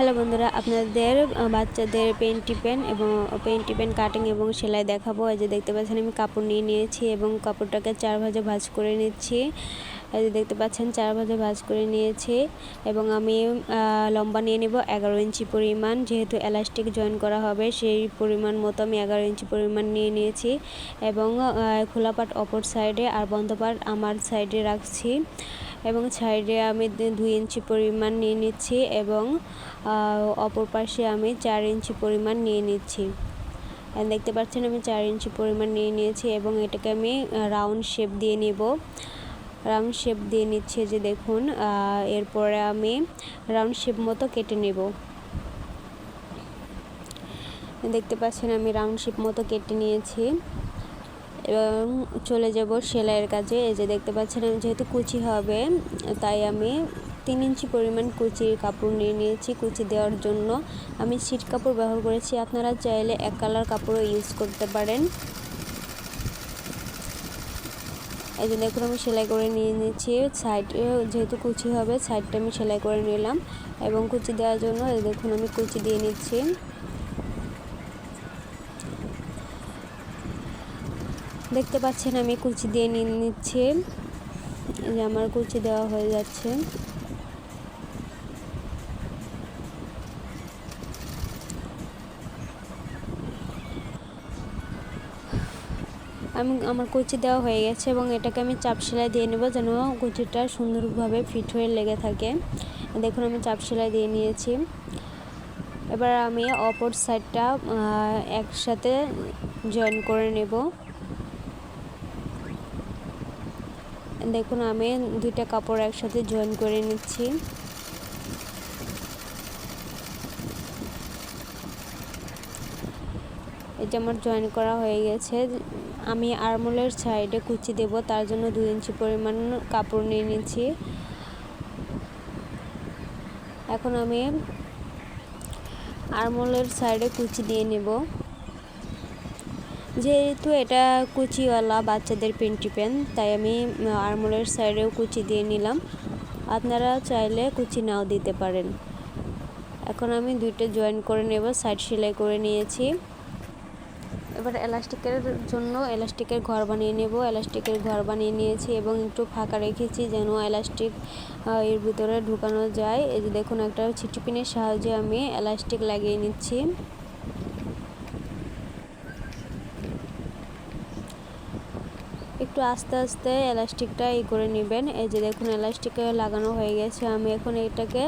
Hello বন্ধুরা, আপনাদের বাচ্চাদের পেন এবং পেন্টি পেন কাটিং এবং সেলাই দেখাবো। এই যে দেখতে পাচ্ছেন, আমি কাপড় নিয়ে নিয়েছি এবং কাপড়টাকে চার ভাজে ভাজ করে নিচ্ছি। এই যে দেখতে পাচ্ছেন, চার ভাজে ভাজ করে নিয়েছি এবং আমি লম্বা নিয়ে নেব এগারো ইঞ্চি পরিমাণ। যেহেতু এলাস্টিক জয়েন করা হবে, সেই পরিমাণ মতো আমি এগারো ইঞ্চি পরিমাণ নিয়ে নিয়েছি এবং খোলা পাট অপর সাইডে আর বন্ধ পাট আমার সাইডে রাখছি। এবং সাইডে আমি দুই ইঞ্চি পরিমাণ নিয়ে নিচ্ছি এবং অপর পাশে আমি চার ইঞ্চি পরিমাণ নিয়ে নিচ্ছি। দেখতে পাচ্ছেন আমি চার ইঞ্চি পরিমাণ নিয়ে নিয়েছি এবং এটাকে আমি রাউন্ড শেপ দিয়ে নেব। রাউন্ড শেপ দিয়ে নিচ্ছি যে দেখুন এরপরে আমি রাউন্ড শেপ মতো কেটে নেব। দেখতে পাচ্ছেন আমি রাউন্ড শেপ মতো কেটে নিয়েছি। এবং চলে যাব সেলাইয়ের কাজে। এই যে দেখতে পাচ্ছেন আমি যেহেতু কুচি হবে, তাই আমি তিন ইঞ্চি পরিমাণ কুচির কাপড় নিয়ে নিয়েছি কুচি দেওয়ার জন্য। আমি সিট কাপড় ব্যবহার করেছি, আপনারা চাইলে এক কালার কাপড়ও ইউজ করতে পারেন। এই যে দেখুন, আমি সেলাই করে নিয়ে নিয়েছি। সাইড যেহেতু কুচি হবে সাইডটা আমি সেলাই করে নিলাম। এবং কুচি দেওয়ার জন্য দেখুন, আমি কুচি দিয়ে নিচ্ছি। দেখতে পাচ্ছেন আমি কুচি দিয়ে নিয়ে নিচ্ছি। যে আমার কুচি দেওয়া হয়ে যাচ্ছে। আমি আমার কুচি দেওয়া হয়ে গেছে এবং এটাকে আমি চাপ সেলাই দিয়ে নেব যেন কুচিটা সুন্দরভাবে ফিট হয়ে লেগে থাকে। দেখুন, আমি চাপ সেলাই দিয়ে নিয়েছি। এবার আমি অপর সাইডটা একসাথে জয়েন করে নেব। দেখুন, আমি দুইটা কাপড় একসাথে জয়েন করে নিচ্ছি। এটা আমার জয়েন করা হয়ে গেছে। আমি আরমোলের সাইডে কুচি দেব, তার জন্য দুই ইঞ্চি পরিমাণ কাপড় নিয়ে নিচ্ছি। এখন আমি আরমোলের সাইডে কুচি দিয়ে নেব। যেহেতু এটা কুচিওয়ালা বাচ্চাদের পেন্টি পেন তাই আমি আরমোলের সাইডেও কুচি দিয়ে নিলাম। আপনারা চাইলে কুচি নাও দিতে পারেন। এখন আমি দুইটা জয়েন করে নেব, সাইড সেলাই করে নিয়েছি। এবার এলাস্টিকের জন্য এলাস্টিকের ঘর বানিয়ে নেব। এলাস্টিকের ঘর বানিয়ে নিয়েছি এবং একটু ফাঁকা রেখেছি যেন এলাস্টিক এর ভিতরে ঢুকানো যায়। এই যে দেখুন, একটা ছিটিপিনের সাহায্যে আমি এলাস্টিক লাগিয়ে নিচ্ছি। একটু আস্তে আস্তে এলাস্টিকটা ই করে নেবেন। এই যে দেখুন এলাস্টিকে লাগানো হয়ে গেছে। আমি এখন এটাকে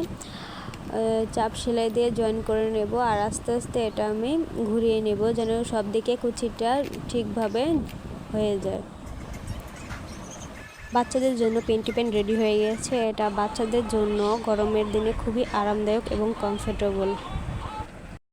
চাপ সেলাই দিয়ে জয়েন করে নেব আর আস্তে আস্তে এটা আমি ঘুরিয়ে নেব যেন সব দিকে কুচিটা ঠিকভাবে হয়ে যায়। বাচ্চাদের জন্য পেন্টি পেন রেডি হয়ে গেছে। এটা বাচ্চাদের জন্য গরমের দিনে খুবই আরামদায়ক এবং কমফোর্টেবল